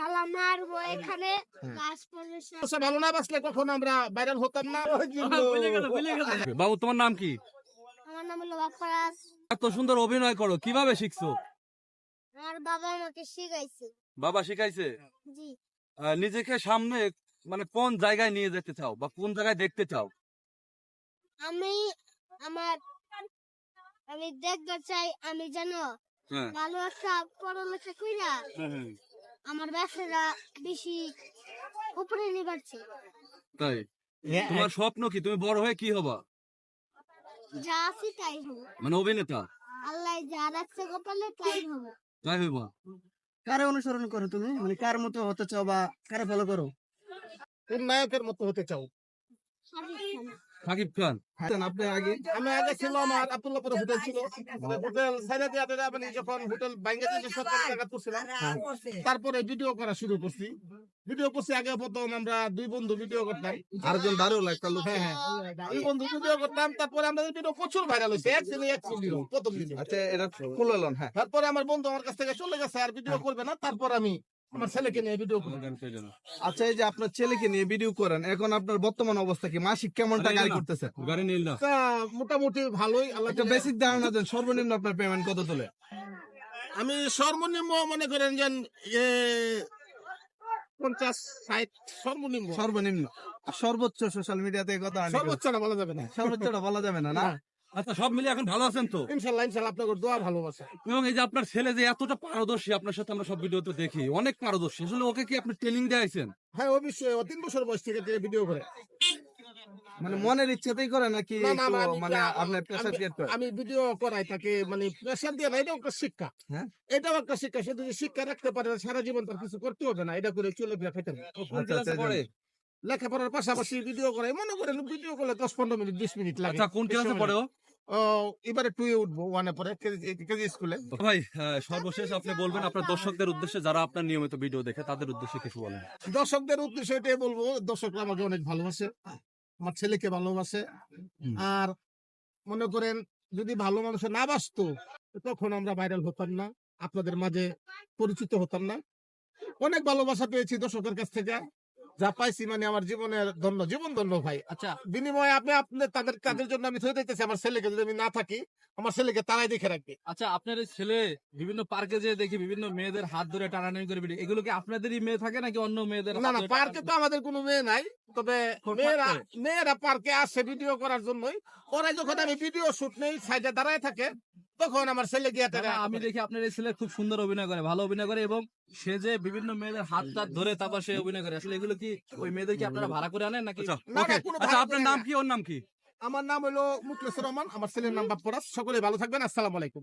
শালা মারবো এখানে গাছ পড়বে সব। সে ভালো না বাসলে কখন আমরা ভাইরাল হতাম না? বাবু তোমার নাম কি? আমার নাম হলো বাপ্পারাজ। এত সুন্দর অভিনয় করো কীভাবে শিখছো? আমার বাবা আমাকে শিখাইছে। বাবা শিখাইছে? জি। নিজেকে সামনে মানে কোন জায়গায় নিয়ে যেতে চাও বা কোন জায়গায় দেখতে চাও? আমি আমার আমি দেখতে চাই আমি যেন হ্যাঁ। ভালো একটা পড়ালেখা কইরা আমার ব্যবসাটা বেশি উপরে নিয়ে পারছে তাই? তোমার স্বপ্ন কি? তুমি বড় হয়ে কি হবা? যা আছে তাই হব। মানে অভিনেতা? আল্লাহ যা রাখছে কপালে তাই হব। তাই হইবা? কারে অনুসরণ করো তুমি? মানে কার মতো হতে চাও বা কারে ফলো করো? কোন নায়কের মতো হতে চাও। সাকিব খান। আপনি আগে আমি আগে ছিল আমার আব্দুল্লাহপুরে হোটেল ছিল। হোটেল সাইডে দিয়া দিয়া যখন হোটেল বাঙ্গাদেশে সরকারি জায়গা করছিলাম তারপরে ভিডিও করা শুরু করছি। ভিডিও করছি আগে প্রথম আমরা দুই বন্ধু ভিডিও করতাম। আরেকজন দারুল একটা লোক হ্যাঁ হ্যাঁ। দুই বন্ধু ভিডিও করতাম তারপরে আমাদের ভিডিও প্রচুর ভাইরাল হয়েছে। এক দিনে এক প্রথম দিনে। আচ্ছা এটা খুললেন হ্যাঁ। তারপরে আমার বন্ধু আমার কাছ থেকে চলে গেছে আর ভিডিও করবে না। তারপর আমি আমার ছেলেকে নিয়ে ভিডিও করি আচ্ছা এই যে আপনার ছেলেকে নিয়ে ভিডিও করেন এখন আপনার বর্তমান অবস্থা কি? মাসিক কেমন টাকা করতেছে? গাড়ি নিল মোটামুটি ভালোই আল্লাহ একটা বেসিক ধারণা দেন সর্বনিম্ন আপনার পেমেন্ট কত তোলে? আমি সর্বনিম্ন মনে করেন যে পঞ্চাশ ষাট সর্বনিম্ন। সর্বনিম্ন। সর্বোচ্চ সোশ্যাল মিডিয়াতে কথা সর্বোচ্চটা বলা যাবে না। সর্বোচ্চটা বলা যাবে না না? আচ্ছা সব মিলে এখন ভালো আছেন তো? ইনশাল্লাহ ইনশাল্লাহ আপনাকে দোয়া ভালোবাসা। এবং এই যে আপনার ছেলে যে এতটা পারদর্শী আপনার সাথে আমরা সব ভিডিওতে দেখি অনেক পারদর্শী। আসলে ওকে কি আপনি ট্রেনিং দিয়েছেন হ্যাঁ অবশ্যই ও তিন বছর বয়স থেকে ভিডিও করে। মানে মনের ইচ্ছাতেই করে নাকি মানে আপনার প্রেসার ক্রিয়েট করে? আমি ভিডিও করাই তাকে মানে প্রেশার দিয়ে না এটাও একটা শিক্ষা। হ্যাঁ। এটাও একটা শিক্ষা সে যদি শিক্ষা রাখতে পারে সারা জীবন তার কিছু করতে হবে না এটা করে চলে গিয়ে খেতে আচ্ছা, আচ্ছা, পড়ে? লেখাপড়ার পাশাপাশি ভিডিও করে মনে করেন ভিডিও করলে দশ পনেরো মিনিট বিশ মিনিট লাগে। আচ্ছা কোন ক্লাসে পড়ে ও, এবারে টুয়ে উঠবো ওয়ানে পরে কেজি স্কুলে ভাই সর্বশেষ আপনি বলবেন আপনার দর্শকদের উদ্দেশ্যে যারা আপনার নিয়মিত ভিডিও দেখে তাদের উদ্দেশ্যে কিছু বলেন। দর্শকদের উদ্দেশ্যে এটাই বলব দর্শকরা আমাকে অনেক ভালোবাসে আমার ছেলেকে ভালোবাসে। আর মনে করেন যদি ভালো মানুষ না বাসতো তখন আমরা ভাইরাল হতাম না আপনাদের মাঝে পরিচিত হতাম না। অনেক ভালোবাসা পেয়েছি দর্শকের কাছ থেকে। যা পাইছি মানে আমার জীবনের ধন্য জীবন ধন্য ভাই। আচ্ছা বিনিময়ে আপনি আপনি তাদের তাদের জন্য আমি থয়ে দিতেছি আমার ছেলেকে যদি আমি না থাকি আমার ছেলেকে তারাই দেখে রাখবে। আচ্ছা আপনার ছেলে বিভিন্ন পার্কে যে দেখি বিভিন্ন মেয়েদের হাত ধরে টানাটানি করে ভিডিও এগুলো কি আপনাদেরই মেয়ে থাকে নাকি অন্য মেয়েদের না না পার্কে তো আমাদের কোনো মেয়ে নাই তবে মেয়েরা মেয়েরা পার্কে আসে ভিডিও করার জন্যই। ওরা যখন আমি ভিডিও শুট নেই সাইডে দাঁড়ায় থাকে তখন আমার ছেলে গিয়ে আমি দেখি আপনার এই ছেলে খুব সুন্দর অভিনয় করে ভালো অভিনয় করে এবং সে যে বিভিন্ন মেয়েদের হাত টাত ধরে তারপর সে অভিনয় করে। আসলে এগুলো কি ওই মেয়েদের কি আপনারা ভাড়া করে আনেন নাকি? আচ্ছা আচ্ছা আপনার নাম কি ওর নাম কি? আমার নাম হলো মুখলেসুর রহমান আমার ছেলের নাম বাপ্পরাজ। সকলে ভালো থাকবেন আসসালামু আলাইকুম।